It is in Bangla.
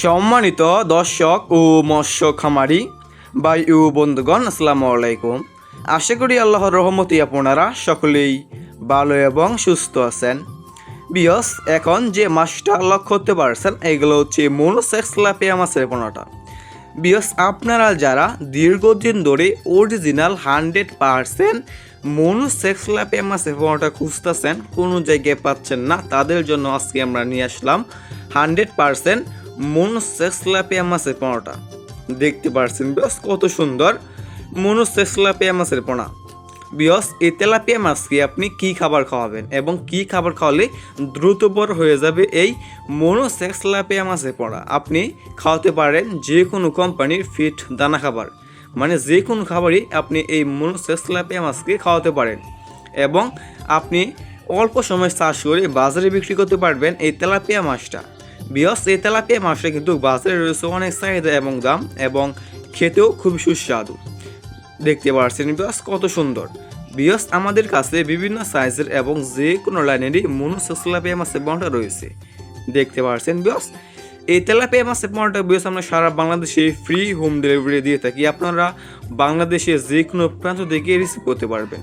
সম্মানিত দর্শক ও মৎস্য খামারি বাই ও বন্ধুগণ, আসসালামু আলাইকুম। আশা করি আল্লাহর রহমতি আপনারা সকলেই ভালো এবং সুস্থ আছেন। বিয়স, এখন যে মাছটা লক্ষ্য করতে পারছেন, এগুলো হচ্ছে মনোসেক্স লাপিয়া মাছের পোনাটা। বিয়স, আপনারা যারা দীর্ঘদিন ধরে অরিজিনাল হান্ড্রেড পারসেন্ট মনোসেক্স লাপিয়া মাছের পোনাটা খুঁজতেছেন, কোনো জায়গায় পাচ্ছেন না, তাদের জন্য আজকে আমরা নিয়ে আসলাম হান্ড্রেড পারসেন্ট মনোসেক্স লাপিয়া মাছের পোনাটা। দেখতে পারছেন বিয়স কত সুন্দর মনোসেক্স লাপিয়া মাছের পোনা। বিয়স, এই তেলাপিয়া মাছকে আপনি কি খাবার খাওয়াবেন এবং কি খাবার খাওয়ালে দ্রুত বড় হয়ে যাবে এই মনোসেক্স লাপিয়া মাছের পড়া আপনি খাওয়াতে পারেন যে কোনো কোম্পানির ফিট দানা খাবার। মানে যে কোনো খাবারই আপনি এই মনোসেক্স লাপিয়া মাছকে খাওয়াতে পারেন। এবং আপনি অল্প সময় চাষ করে বাজারে বিক্রি করতে পারবেন এই তেলাপিয়া মাছটা। বিয়স, এই তেলাপিয়া মাছটা কিন্তু বাজারে রয়েছে অনেক চাহিদা এবং দাম এবং খেতেও খুব সুস্বাদু। দেখতে পাচ্ছেন বিয়স, কত সুন্দর। বিয়স, আমাদের কাছে বিভিন্ন সাইজের এবং যে কোনো লাইনেরই মনোসেসলাপিয়া মাছের বনটা রয়েছে। দেখতে পাচ্ছেন বিয়স, এই তেলাপিয়া মাছের পণ্যটা বিয়স, আমরা সারা বাংলাদেশে ফ্রি হোম ডেলিভারি দিয়ে থাকি। আপনারা বাংলাদেশে যে কোনো প্রান্ত থেকে রিসিভ করতে পারবেন।